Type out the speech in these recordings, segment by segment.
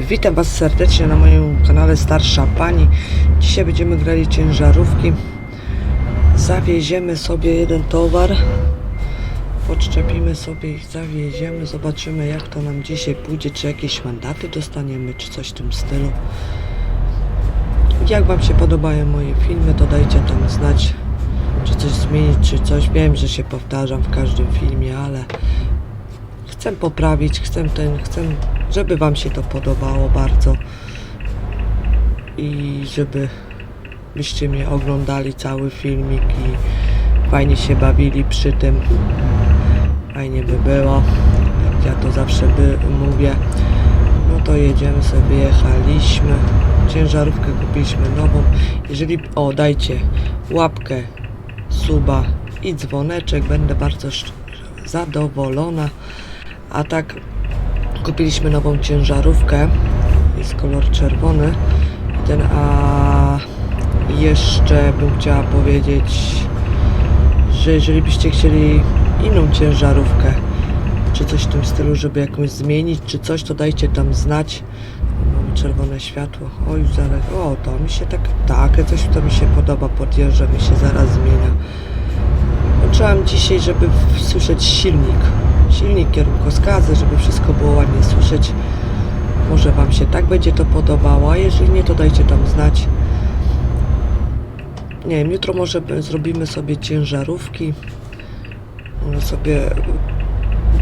Witam Was serdecznie na moim kanale Starsza Pani. Dzisiaj będziemy grali ciężarówki. Zawieziemy sobie jeden towar. Podczepimy sobie ich, zawieziemy. Zobaczymy jak to nam dzisiaj pójdzie. Czy jakieś mandaty dostaniemy, czy coś w tym stylu. Jak Wam się podobają moje filmy, to dajcie tam znać. Czy coś zmienić, czy coś. Wiem, że się powtarzam w każdym filmie, ale chcę poprawić, chcę ten, chcę, żeby Wam się to podobało bardzo i żeby byście mnie oglądali cały filmik i fajnie się bawili przy tym. Fajnie by było, jak ja to zawsze by mówię. No to jedziemy sobie, jechaliśmy. Ciężarówkę kupiliśmy nową. Jeżeli, o dajcie łapkę, suba i dzwoneczek, będę bardzo zadowolona. A tak kupiliśmy nową ciężarówkę. Jest kolor czerwony. Ten, a jeszcze bym chciała powiedzieć, że jeżeli byście chcieli inną ciężarówkę, czy coś w tym stylu, żeby jakąś zmienić, czy coś, to dajcie tam znać. Czerwone światło. Oj, zaraz. O, to mi się tak. Tak, coś to mi się podoba. Podjeżdża mi się zaraz zmienia. Włączyłam dzisiaj, żeby słyszeć silnik. Silnik, kierunkowskazy, żeby wszystko było ładnie słyszeć. Może Wam się tak będzie to podobało, a jeżeli nie, to dajcie tam znać. Nie wiem, jutro może zrobimy sobie ciężarówki. Może sobie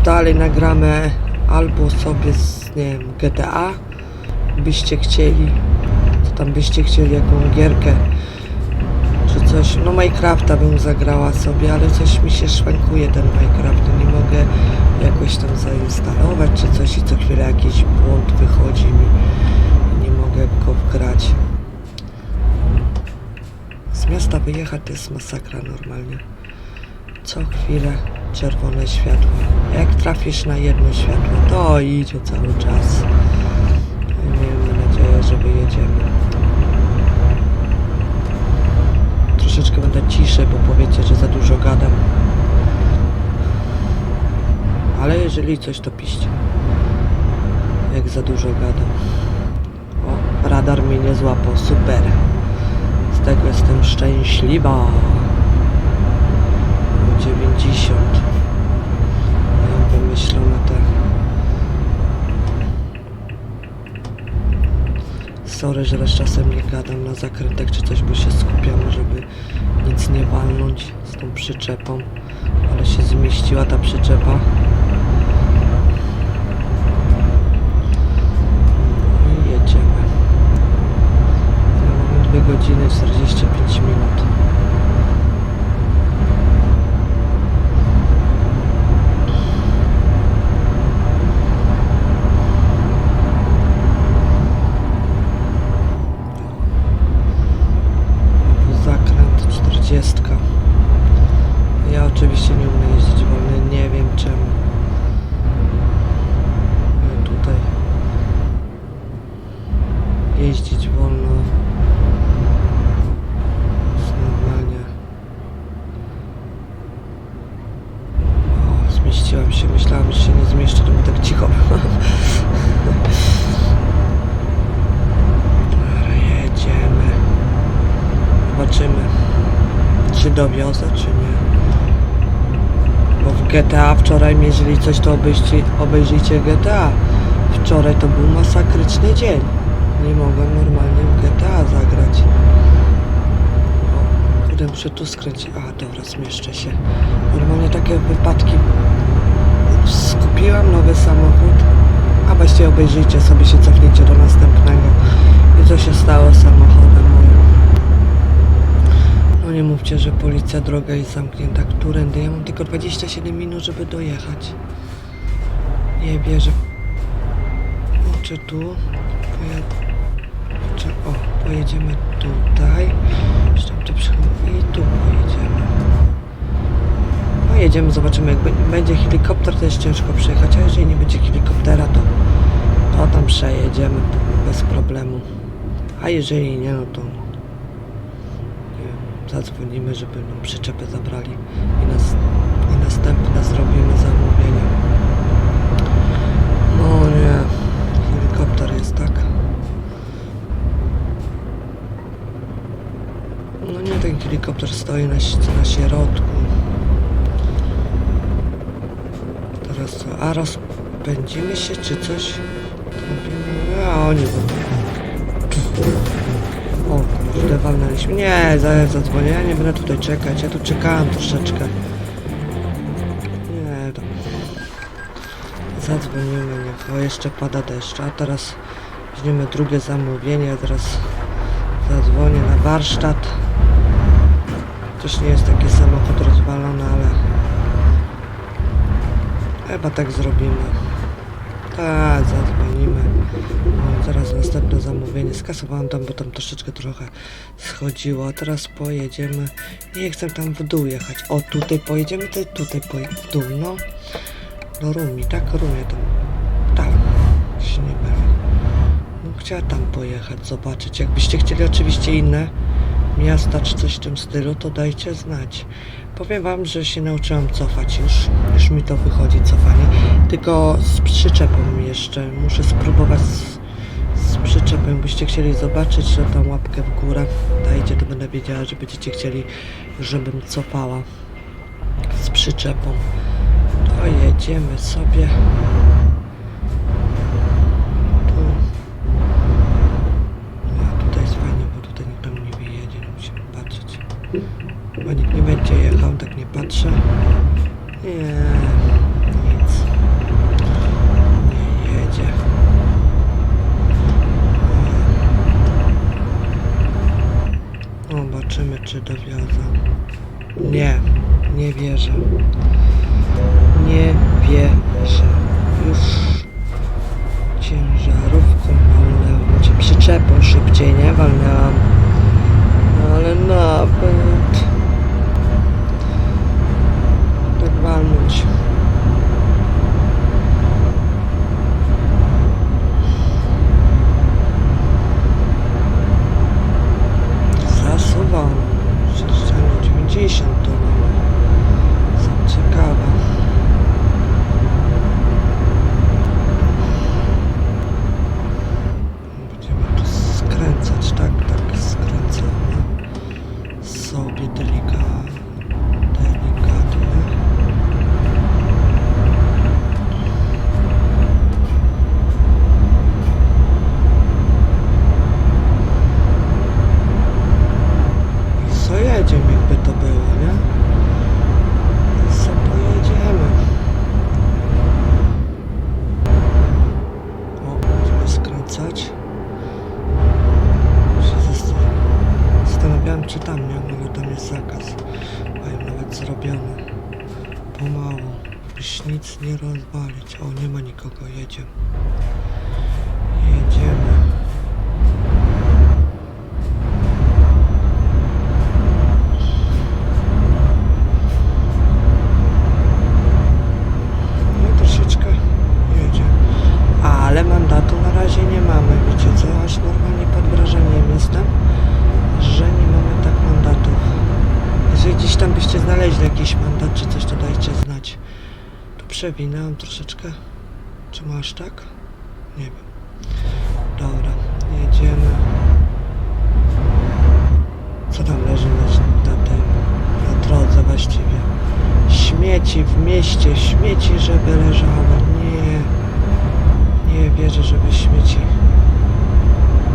dalej nagramy albo sobie z, nie wiem, GTA byście chcieli. Co tam byście chcieli, jaką gierkę coś. No Minecrafta bym zagrała sobie, ale coś mi się szwankuje ten Minecraft. Nie mogę jakoś tam zainstalować czy coś i co chwilę jakiś błąd wychodzi mi. Nie mogę go wgrać. Z miasta wyjechać to jest masakra normalnie. Co chwilę czerwone światło. Jak trafisz na jedno światło, to idzie cały czas. Miejmy nadzieję, że wyjedziemy. Troszeczkę będę ciszy, bo powiecie, że za dużo gadam. Ale jeżeli coś, to piszcie. Jak za dużo gadam. O, radar mnie nie złapał. Super. Z tego jestem szczęśliwa. 90. Mam wymyślone te. Sorry, że raz czasem nie gadam na zakrętek czy coś, bo się skupiam, żeby nic nie walnąć z tą przyczepą. Ale się zmieściła ta przyczepa. I jedziemy. Mamy 2 godziny 45 minut. Zakręt 40. Ja oczywiście nie umiem jeździć wolno, nie wiem czemu. Ale tutaj jeździć wolno jest normalnie. O, zmieściłam się, myślałam, że się nie zmieszczę, to by tak cicho jedziemy. Zobaczymy, czy dowiozę, czy nie. Bo w GTA wczoraj, jeżeli coś, to obejrzyjcie GTA. Wczoraj to był masakryczny dzień. Nie mogłem normalnie w GTA zagrać. O, kurde, muszę tu skręcić. A, dobra, zmieszczę się. Normalnie takie wypadki. Skupiłam nowy samochód. A właściwie obejrzyjcie sobie, się cofnijcie do następnego. I co się stało z samochodem moim. No nie mówcie, że policja droga jest zamknięta. Którędy? Ja mam tylko 27 minut, żeby dojechać. Nie wierzę. Czy tu? Poja... Czy... O, pojedziemy tutaj. Czy tam to przychodzi? I tu pojedziemy. No jedziemy, zobaczymy. Jak będzie helikopter, to jest ciężko przejechać, a jeżeli nie będzie helikoptera, to, to tam przejedziemy bez problemu. A jeżeli nie, no to nie zadzwonimy, żeby nam przyczepę zabrali i, nas, i następne zrobimy zamówienie. No nie, helikopter jest tak? No nie, ten helikopter stoi na, na środku. Teraz co? A rozpędzimy się, czy coś? A oni. O kurde, walnęliśmy. Nie, zadzwonię, ja nie będę tutaj czekać. Ja tu czekałem troszeczkę. Nie, tam. Zadzwonimy, niech o, jeszcze pada deszcz, a teraz weźmiemy drugie zamówienie, teraz zadzwonię na warsztat. Też nie jest taki samochód rozwalony, ale chyba tak zrobimy. Tak, zadzwonimy. Zaraz następne zamówienie. Skasowałem tam, bo tam troszeczkę trochę schodziło. A teraz pojedziemy. Nie chcę tam w dół jechać. O, tutaj pojedziemy, to tutaj poje- w dół, no. Do Rumi, tak? Rumie tam. Tam. Jeśli nie mylę. No, chciała tam pojechać, zobaczyć. Jakbyście chcieli oczywiście inne miasta czy coś w tym stylu, to dajcie znać. Powiem wam, że się nauczyłam cofać już. Już mi to wychodzi cofanie. Tylko z przyczepą jeszcze. Muszę spróbować z, z przyczepą. Jakbyście chcieli zobaczyć, to tą łapkę w górę dajcie, to będę wiedziała, że będziecie chcieli, żebym cofała z przyczepą. To jedziemy sobie. Wierzę. Nie wierzę. Już ciężarówką walnęłam, czy przyczepą szybciej, nie? Walnęłam. No ale nawet... Tak walnąć. Zakaz. Mają nawet zrobiony. Pomału, byś nic nie rozwalić. O, nie ma nikogo. Jedziemy. Przewinęłam troszeczkę. Czy masz tak? Nie wiem. Dobra, jedziemy. Co tam leży na, na na drodze właściwie? Śmieci w mieście, śmieci, żeby leżały. Nie. Nie wierzę, żeby śmieci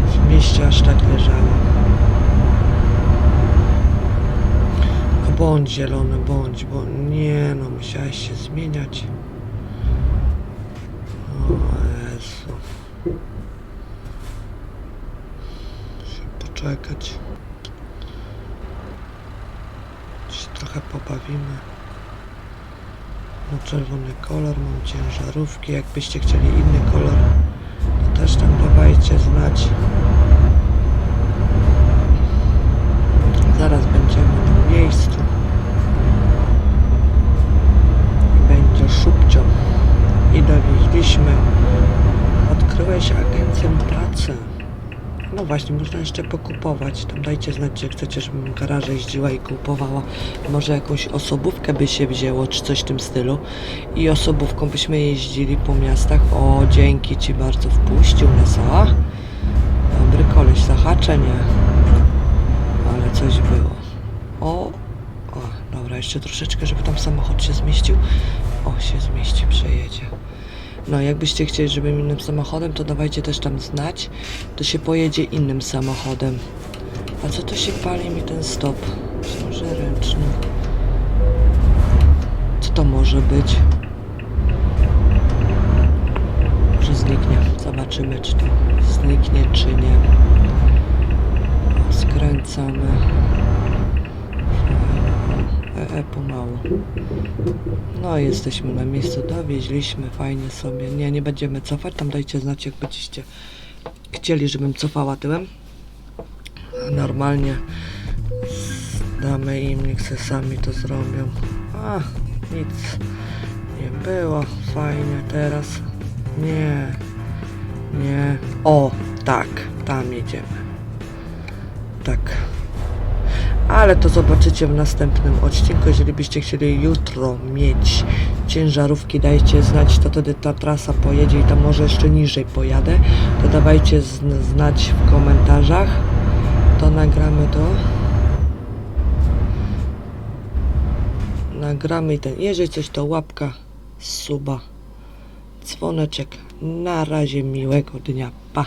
w mieście aż tak leżały. No bądź zielony, bądź, bo nie no, musiałeś się zmieniać. O Jezu. Muszę poczekać. Się trochę pobawimy. No czerwony kolor, mam ciężarówki. Jakbyście chcieli inny kolor, to też tam dawajcie znać. Zaraz będziemy na miejscu. Będzie szybciej. Dowieźliśmy. Odkryłeś agencję pracy. No właśnie, można jeszcze pokupować. Tam dajcie znać, czy chcecie, żebym garaże jeździła i kupowała. Może jakąś osobówkę by się wzięło, czy coś w tym stylu. I osobówką byśmy jeździli po miastach. O, dzięki Ci bardzo, wpuścił nas co? Dobry koleś, zahacze. Ale coś było. O, o, dobra, jeszcze troszeczkę, żeby tam samochód się zmieścił. O, się zmieści, przejedzie. No, jakbyście chcieli, żebym innym samochodem, to dawajcie też tam znać. To się pojedzie innym samochodem. A co to się pali mi ten stop? Może ręczny. Co to może być? Może zniknie. Zobaczymy, czy to zniknie, czy nie. Skręcamy. E, pomału. No jesteśmy na miejscu, dowieźliśmy fajnie sobie. Nie, nie będziemy cofać, tam dajcie znać jak będziecie chcieli, żebym cofała tyłem. Normalnie damy im, niech se sami to zrobią. A, nic nie było, fajnie, teraz nie, nie. O, tak, tam jedziemy. Tak. Ale to zobaczycie w następnym odcinku. Jeżeli byście chcieli jutro mieć ciężarówki, dajcie znać, to wtedy ta trasa pojedzie i tam może jeszcze niżej pojadę. To dawajcie zn- znać w komentarzach. To nagramy to. Nagramy ten. Jeżeli coś to łapka, suba, dzwoneczek. Na razie miłego dnia. Pa.